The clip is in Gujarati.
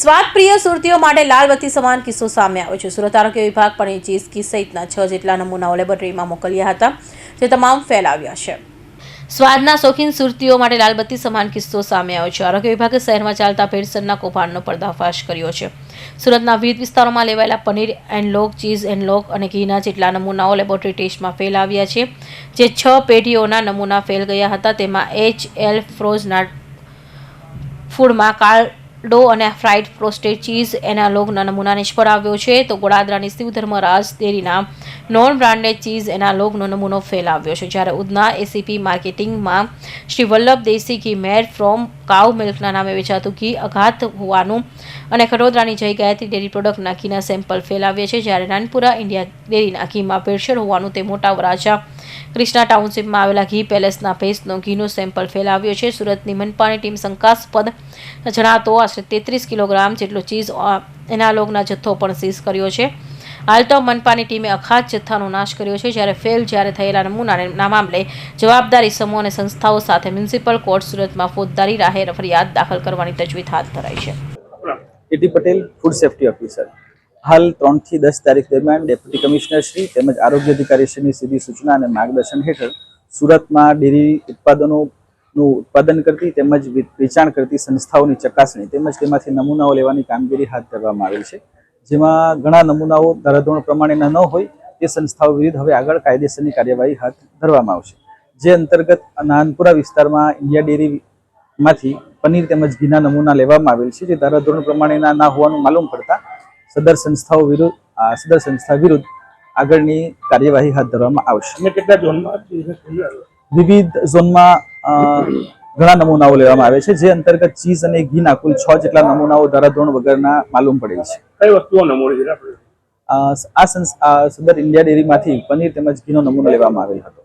સ્વાદપ્રિય સુરતીઓ માટે લાલબત્તી સમાન કિસ્સો સામે આવ્યો છે. સુરત આરોગ્ય વિભાગ પણ ચીઝ કી સહિતના છ જેટલા નમૂનાઓ લેબોરેટરીમાં મોકલ્યા હતા, જે તમામ ફેલાવ્યા છે. સ્વાદના શોખીન સુરતીઓ માટે લાલબત્તી સમાન કિસ્સો સામે આવ્યો છે. આરોગ્ય વિભાગે શહેરમાં ચાલતા ભેળસેળના કૌભાંડનો પર્દાફાશ કર્યો છે. સુરતના વિવિધ વિસ્તારોમાં લેવાયેલા પનીર એન્ડ લોક ચીઝ એન્ડ લોક અને ઘીના જેટલા નમૂનાઓ લેબોરેટરી ટેસ્ટમાં ફેલ આવ્યા છે, જે છ પેઢીઓના નમૂના ફેલ ગયા હતા. તેમાં એચ એલ ફ્રોઝના ફૂડમાં કાર્ડો અને ફ્રાઈડ ફ્રોસ્ટેડ ચીઝ એનાલોગના નમૂના નિષ્ફળ આવ્યો છે. તો ગોડાદરાની શિવ ધર્મરાજ ડેરીના નોન બ્રાન્ડેડ ચીઝ એનાલોગનો નમૂનો ફેલ આવ્યો છે. જ્યારે ઉધના એસીપી માર્કેટિંગમાં શ્રી વલ્લભ દેસી ઘી મેર ફ્રોમ કાઉ મિલ્કના નામે વેચાતું ઘી અઘાત હોવાનું અને ખડોદરાની જય ગાયત્રી ડેરી પ્રોડક્ટના ઘીના સેમ્પલ ફેલ આવ્યા છે. જ્યારે નાનપુરા ઇન્ડિયા ડેરીના ઘીમાં ભેળસેળ હોવાનું તે મોટા વરાછા ક્રિષ્ના ટાઉનશીપમાં આવેલા ઘી પેલેસના ભેંસનો ઘીનો સેમ્પલ ફેલ આવ્યો છે. સુરતની મનપાની ટીમ શંકાસ્પદ જણાતો આશરે તેત્રીસ કિલોગ્રામ જેટલો ચીઝ એનાલોગના જથ્થો પણ સીઝ કર્યો છે. હાલ તો મનપાની ટીમે અખાત જથ્થાનો નાશ કર્યો છે, જ્યારે ફેલ જ્યારે થયેલા નમૂનાના મામલે જવાબદારી સમૂહ અને સંસ્થાઓ સાથે મ્યુનિસિપલ કોર્ટ સુરતમાં ફોજદારી રાહે ફરિયાદ દાખલ કરવાની તજવીજ હાથ ધરાઈ છે. Patel, food safety officer. હાલ ત્રણથી દસ તારીખ દરમિયાન ડેપ્યુટી કમિશનર શ્રી તેમજ આરોગ્ય અધિકારી શ્રીની સીધી સૂચના અને માર્ગદર્શન હેઠળ સુરતમાં ડેરી ઉત્પાદનોનું ઉત્પાદન કરતી તેમજ વેચાણ કરતી સંસ્થાઓની ચકાસણી તેમજ તેમાંથી નમૂનાઓ લેવાની કામગીરી હાથ ધરવામાં આવી છે. જેમાં ઘણા નમૂનાઓ ધારાધોરણ પ્રમાણેના ન હોય તે સંસ્થાઓ વિરુદ્ધ હવે આગળ કાયદેસરની કાર્યવાહી હાથ ધરવામાં આવશે. જે અંતર્ગત નાનપુરા વિસ્તારમાં ઇન્ડિયા ડેરીમાંથી પનીર તેમજ ઘીના નમૂના લેવામાં આવેલ છે જે ધારાધોરણ પ્રમાણેના ના હોવાનું માલુમ પડતા સદર સંસ્થાઓ વિરુદ્ધ સદર સંસ્થા વિરુદ્ધ આગળની કાર્યવાહી હાથ ધરવામાં આવશે. કેટલા ઝોનમાં વિવિધ ઝોનમાં ઘણા નમૂનાઓ લેવામાં આવે છે જે અંતર્ગત ચીઝ અને ઘીના કુલ છ જેટલા નમૂનાઓ ધારાધોરણ વગરના માલુમ પડે છે. કઈ વસ્તુઓ નમૂનો આ સંસ્થા આ સદર ઇન્ડિયા ડેરીમાંથી પનીર તેમજ ઘીનો નમૂનો લેવામાં આવેલ હતો.